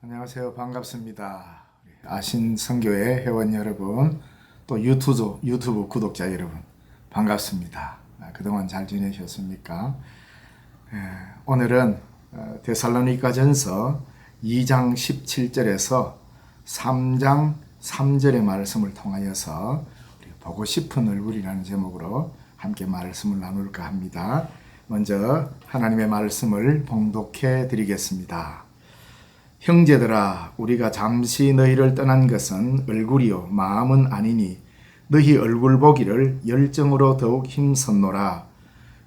안녕하세요. 반갑습니다. 아신 성교회 회원 여러분, 또 유튜브, 유튜브 구독자 여러분, 반갑습니다. 아, 그동안 잘 지내셨습니까? 예, 오늘은 어, 데살로니가 전서 2장 17절에서 3장 3절의 말씀을 통하여서 우리 보고 싶은 얼굴이라는 제목으로 함께 말씀을 나눌까 합니다. 먼저 하나님의 말씀을 봉독해 드리겠습니다. 형제들아 우리가 잠시 너희를 떠난 것은 얼굴이요 마음은 아니니 너희 얼굴 보기를 열정으로 더욱 힘썼노라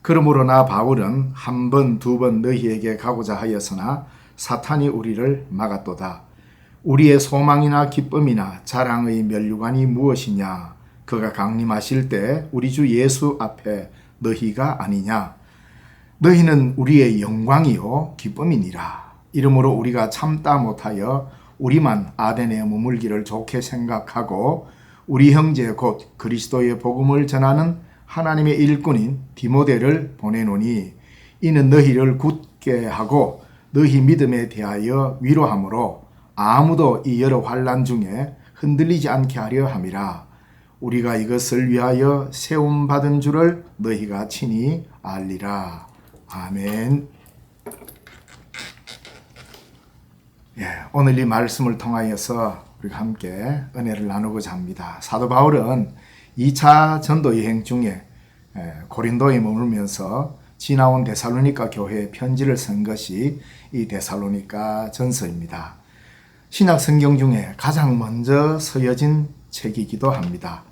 그러므로 나 바울은 한 번 두 번 너희에게 가고자 하였으나 사탄이 우리를 막았도다. 우리의 소망이나 기쁨이나 자랑의 멸류관이 무엇이냐? 그가 강림하실 때 우리 주 예수 앞에 너희가 아니냐? 너희는 우리의 영광이요 기쁨이니라. 이러므로 우리가 참다 못하여 우리만 아덴에 머물기를 좋게 생각하고 우리 형제 곧 그리스도의 복음을 전하는 하나님의 일꾼인 디모데를 보내노니 이는 너희를 굳게 하고 너희 믿음에 대하여 위로함으로 아무도 이 여러 환란 중에 흔들리지 않게 하려 함이라. 우리가 이것을 위하여 세움 받은 줄을 너희가 친히 알리라. 아멘. 예, 오늘 이 말씀을 통하여서 우리가 함께 은혜를 나누고자 합니다. 사도 바울은 2차 전도 여행 중에 예, 고린도에 머물면서 지나온 데살로니가 교회에 편지를 쓴 것이 이 데살로니가 전서입니다. 신약 성경 중에 가장 먼저 서여진 책이기도 합니다.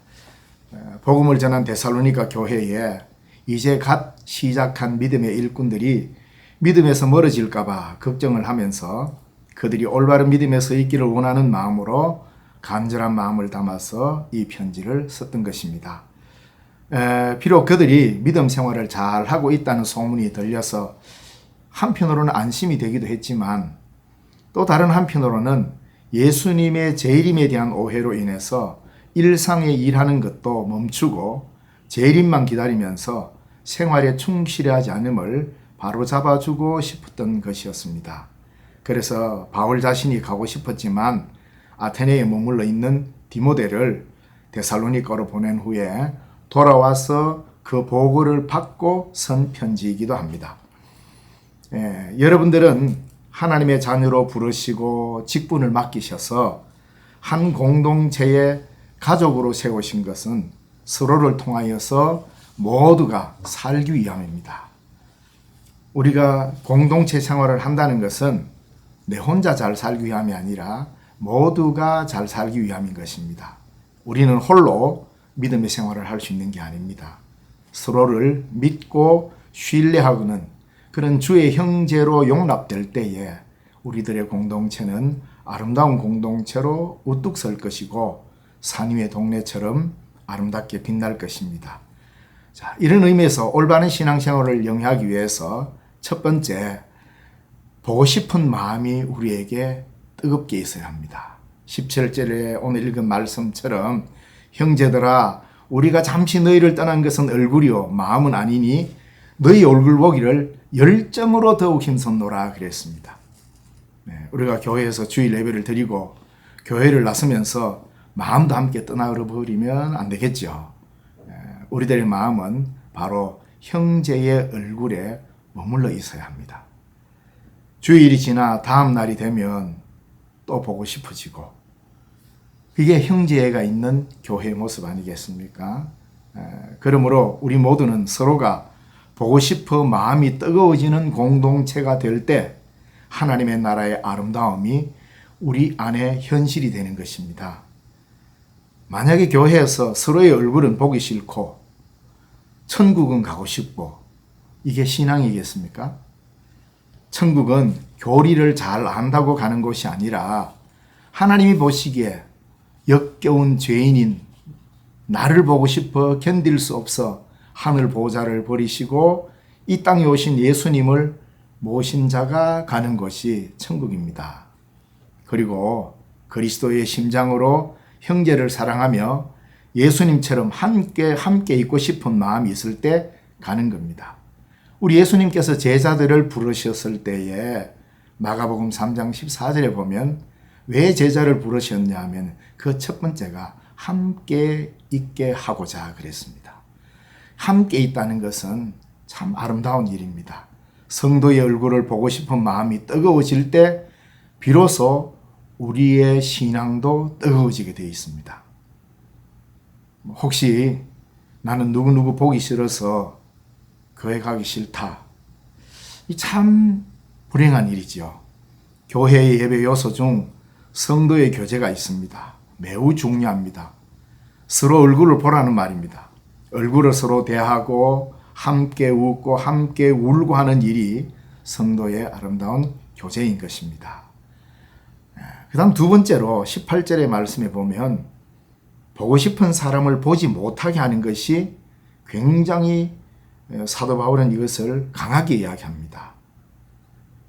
예, 복음을 전한 데살로니가 교회에 이제 갓 시작한 믿음의 일꾼들이 믿음에서 멀어질까봐 걱정을 하면서 그들이 올바른 믿음에 서 있기를 원하는 마음으로 간절한 마음을 담아서 이 편지를 썼던 것입니다. 에, 비록 그들이 믿음 생활을 잘 하고 있다는 소문이 들려서 한편으로는 안심이 되기도 했지만 또 다른 한편으로는 예수님의 재림에 대한 오해로 인해서 일상에 일하는 것도 멈추고 재림만 기다리면서 생활에 충실하지 않음을 바로 잡아주고 싶었던 것이었습니다. 그래서 바울 자신이 가고 싶었지만 아테네에 머물러 있는 디모데를 데살로니가로 보낸 후에 돌아와서 그 보고를 받고 선 편지이기도 합니다. 예, 여러분들은 하나님의 자녀로 부르시고 직분을 맡기셔서 한 공동체의 가족으로 세우신 것은 서로를 통하여서 모두가 살기 위함입니다. 우리가 공동체 생활을 한다는 것은 내 혼자 잘 살기 위함이 아니라 모두가 잘 살기 위함인 것입니다. 우리는 홀로 믿음의 생활을 할 수 있는 게 아닙니다. 서로를 믿고 신뢰하고는 그런 주의 형제로 용납될 때에 우리들의 공동체는 아름다운 공동체로 우뚝 설 것이고 산 위의 동네처럼 아름답게 빛날 것입니다. 자, 이런 의미에서 올바른 신앙생활을 영위하기 위해서 첫 번째 보고 싶은 마음이 우리에게 뜨겁게 있어야 합니다. 17절에 오늘 읽은 말씀처럼 형제들아 우리가 잠시 너희를 떠난 것은 얼굴이요 마음은 아니니 너희 얼굴 보기를 열정으로 더욱 힘썼노라 그랬습니다. 네, 우리가 교회에서 주일 예배를 드리고 교회를 나서면서 마음도 함께 떠나버려 버리면 안 되겠죠. 네, 우리들의 마음은 바로 형제의 얼굴에 머물러 있어야 합니다. 주일이 지나 다음 날이 되면 또 보고 싶어지고 그게 형제애가 있는 교회의 모습 아니겠습니까? 그러므로 우리 모두는 서로가 보고 싶어 마음이 뜨거워지는 공동체가 될 때 하나님의 나라의 아름다움이 우리 안에 현실이 되는 것입니다. 만약에 교회에서 서로의 얼굴은 보기 싫고 천국은 가고 싶고 이게 신앙이겠습니까? 천국은 교리를 잘 안다고 가는 곳이 아니라 하나님이 보시기에 역겨운 죄인인 나를 보고 싶어 견딜 수 없어 하늘 보좌를 버리시고 이 땅에 오신 예수님을 모신 자가 가는 곳이 천국입니다. 그리고 그리스도의 심장으로 형제를 사랑하며 예수님처럼 함께 함께 있고 싶은 마음이 있을 때 가는 겁니다. 우리 예수님께서 제자들을 부르셨을 때에 마가복음 3장 14절에 보면 왜 제자를 부르셨냐 하면 그 첫 번째가 함께 있게 하고자 그랬습니다. 함께 있다는 것은 참 아름다운 일입니다. 성도의 얼굴을 보고 싶은 마음이 뜨거워질 때 비로소 우리의 신앙도 뜨거워지게 되어 있습니다. 혹시 나는 누구누구 보기 싫어서 교회 가기 싫다. 이 참 불행한 일이지요. 교회의 예배 요소 중 성도의 교제가 있습니다. 매우 중요합니다. 서로 얼굴을 보라는 말입니다. 얼굴을 서로 대하고 함께 웃고 함께 울고 하는 일이 성도의 아름다운 교제인 것입니다. 그 다음 두 번째로 18절의 말씀에 보면 보고 싶은 사람을 보지 못하게 하는 것이 굉장히 사도 바울은 이것을 강하게 이야기합니다.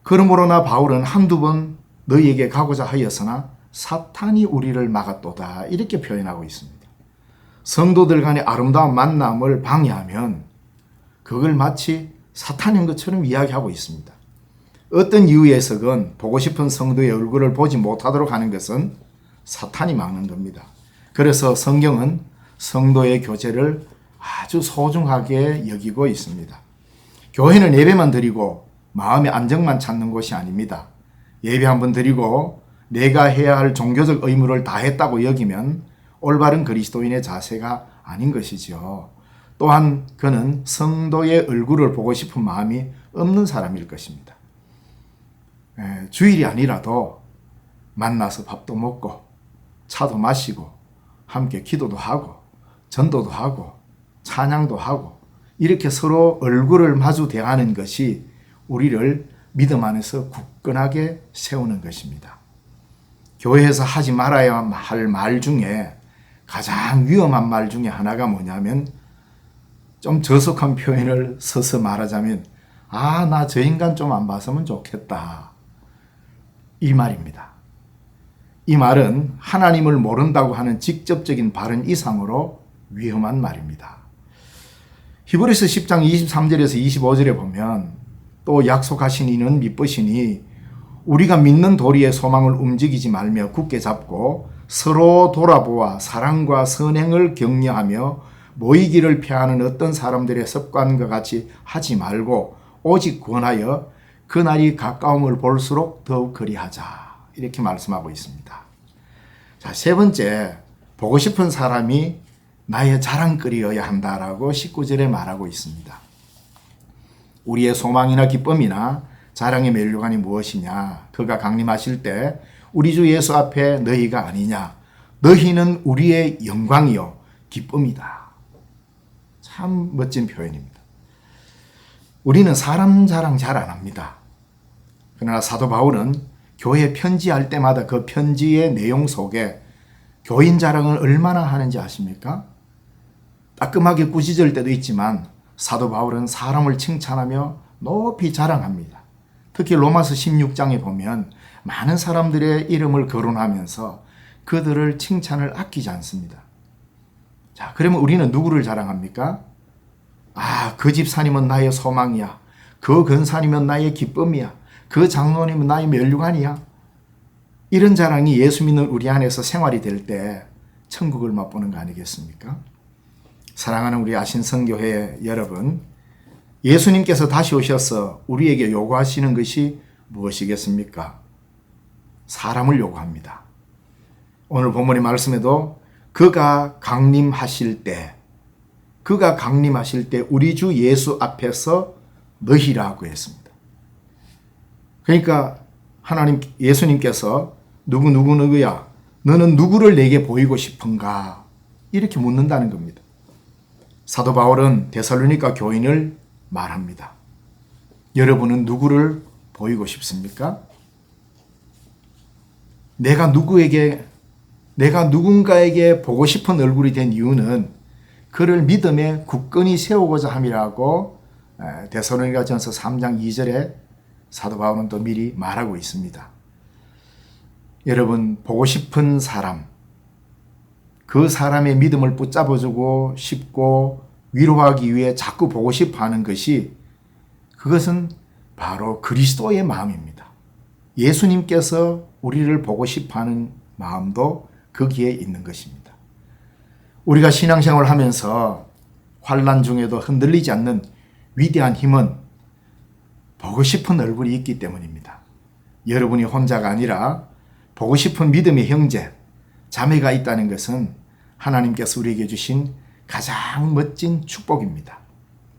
그러므로나 바울은 한두 번 너희에게 가고자 하였으나 사탄이 우리를 막았도다. 이렇게 표현하고 있습니다. 성도들 간의 아름다운 만남을 방해하면 그걸 마치 사탄인 것처럼 이야기하고 있습니다. 어떤 이유에서건 보고 싶은 성도의 얼굴을 보지 못하도록 하는 것은 사탄이 막는 겁니다. 그래서 성경은 성도의 교제를 아주 소중하게 여기고 있습니다. 교회는 예배만 드리고 마음의 안정만 찾는 곳이 아닙니다. 예배 한 번 드리고 내가 해야 할 종교적 의무를 다 했다고 여기면 올바른 그리스도인의 자세가 아닌 것이지요. 또한 그는 성도의 얼굴을 보고 싶은 마음이 없는 사람일 것입니다. 에, 주일이 아니라도 만나서 밥도 먹고 차도 마시고 함께 기도도 하고 전도도 하고 찬양도 하고 이렇게 서로 얼굴을 마주 대하는 것이 우리를 믿음 안에서 굳건하게 세우는 것입니다. 교회에서 하지 말아야 할 말 중에 가장 위험한 말 중에 하나가 뭐냐면 좀 저속한 표현을 써서 말하자면 아, 나 저 인간 좀 안 봤으면 좋겠다. 이 말입니다. 이 말은 하나님을 모른다고 하는 직접적인 발언 이상으로 위험한 말입니다. 히브리서 10장 23절에서 25절에 보면 또 약속하신 이는 미쁘시니 우리가 믿는 도리의 소망을 움직이지 말며 굳게 잡고 서로 돌아보아 사랑과 선행을 격려하며 모이기를 피하는 어떤 사람들의 습관과 같이 하지 말고 오직 권하여 그날이 가까움을 볼수록 더욱 그리하자. 이렇게 말씀하고 있습니다. 자, 세 번째, 보고 싶은 사람이 나의 자랑거리여야 한다라고 19절에 말하고 있습니다. 우리의 소망이나 기쁨이나 자랑의 멸류관이 무엇이냐? 그가 강림하실 때 우리 주 예수 앞에 너희가 아니냐? 너희는 우리의 영광이요 기쁨이다. 참 멋진 표현입니다. 우리는 사람 자랑 잘 안 합니다. 그러나 사도 바울은 교회 편지할 때마다 그 편지의 내용 속에 교인 자랑을 얼마나 하는지 아십니까? 따끔하게 꾸짖을 때도 있지만 사도 바울은 사람을 칭찬하며 높이 자랑합니다. 특히 로마서 16장에 보면 많은 사람들의 이름을 거론하면서 그들을 칭찬을 아끼지 않습니다. 자, 그러면 우리는 누구를 자랑합니까? 아, 그 집사님은 나의 소망이야. 그 근사님은 나의 기쁨이야. 그 장로님은 나의 멸류관이야. 이런 자랑이 예수 믿는 우리 안에서 생활이 될 때 천국을 맛보는 거 아니겠습니까? 사랑하는 우리 아신 성교회 여러분, 예수님께서 다시 오셔서 우리에게 요구하시는 것이 무엇이겠습니까? 사람을 요구합니다. 오늘 본문의 말씀에도 그가 강림하실 때, 그가 강림하실 때 우리 주 예수 앞에서 너희라고 했습니다. 그러니까 하나님 예수님께서 누구 누구 누구야? 너는 누구를 내게 보이고 싶은가? 이렇게 묻는다는 겁니다. 사도 바울은 데살로니가 교인을 말합니다. 여러분은 누구를 보이고 싶습니까? 내가 누구에게 내가 누군가에게 보고 싶은 얼굴이 된 이유는 그를 믿음에 굳건히 세우고자 함이라고 데살로니가 전서 3장 2절에 사도 바울은 또 미리 말하고 있습니다. 여러분, 보고 싶은 사람, 그 사람의 믿음을 붙잡아주고 싶고 위로하기 위해 자꾸 보고 싶어 하는 것이 그것은 바로 그리스도의 마음입니다. 예수님께서 우리를 보고 싶어 하는 마음도 거기에 있는 것입니다. 우리가 신앙생활을 하면서 환란 중에도 흔들리지 않는 위대한 힘은 보고 싶은 얼굴이 있기 때문입니다. 여러분이 혼자가 아니라 보고 싶은 믿음의 형제, 자매가 있다는 것은 하나님께서 우리에게 주신 가장 멋진 축복입니다.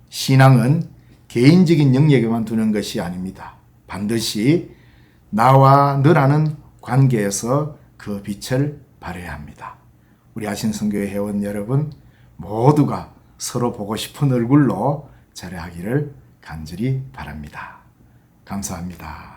신앙은 개인적인 영역에만 두는 것이 아닙니다. 반드시 나와 너라는 관계에서 그 빛을 발해야 합니다. 우리 아신성교회 회원 여러분 모두가 서로 보고 싶은 얼굴로 자리하기를 간절히 바랍니다. 감사합니다.